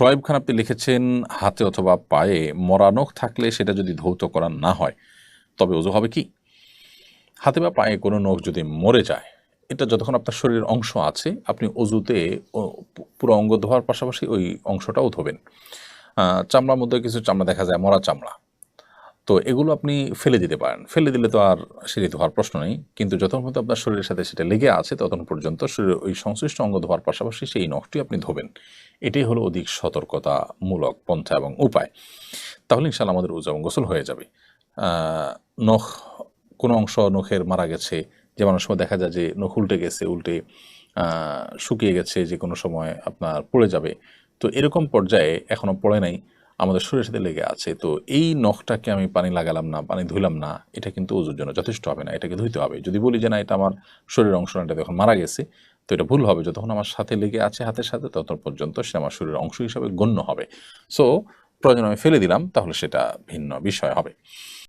সোয়েব খান আপনি লিখেছেন, হাতে অথবা পায়ে মরা নখ থাকলে সেটা যদি ধৌত করা না হয়, তবে অজু হবে কি? হাতে বা পায়ে কোনো নখ যদি মরে যায়, এটা যতক্ষণ আপনার শরীরের অংশ আছে, আপনি অজুতে পুরো অঙ্গ ধোয়ার পাশাপাশি ওই অংশটাও ধোবেন। চামড়ার মধ্যে কিছু চামড়া দেখা যায়, মরা চামড়া। তো এগুলো আপনি ফেলে দিতে পারেন। ফেলে দিলে তো আর সেটি ধোয়ার প্রশ্ন নেই। কিন্তু যতক্ষণ আপনার শরীরের সাথে সেটা লেগে আছে, ততক্ষণ পর্যন্ত শরীরের ওই সংশ্লিষ্ট অঙ্গ ধোয়ার পাশাপাশি সেই নখটি আপনি ধোবেন। এটাই হলো অধিক সতর্কতামূলক পন্থা এবং উপায়। তাহলে ইনশাল্লাহ আমাদের উজা এবং গোসল হয়ে যাবে। নখ, কোনো অংশ নখের মারা গেছে যেমন অনেক সময় দেখা যায় যে নখ উল্টে গেছে, উল্টে শুকিয়ে গেছে যে কোনো সময় আপনার পড়ে যাবে। তো এরকম পর্যায়ে এখনও পড়ে নাই। আমাদের শরীরের সাথে লেগে আছে, তো এই নখটাকে আমি পানি লাগালাম না, পানি ধুইলাম না, এটা কিন্তু ওজুর জন্য যথেষ্ট হবে না, এটাকে ধুইতে হবে। যদি বলি যে না, এটা আমার শরীরের অংশ না, এটা যখন মারা গেছে, তো এটা ভুল হবে, যতক্ষণ আমার সাথে লেগে আছে, হাতের সাথে তত পর্যন্ত সে আমার শরীরের অংশ হিসাবে গণ্য হবে। সো প্রয়োজন আমি ফেলে দিলাম, তাহলে সেটা ভিন্ন বিষয় হবে।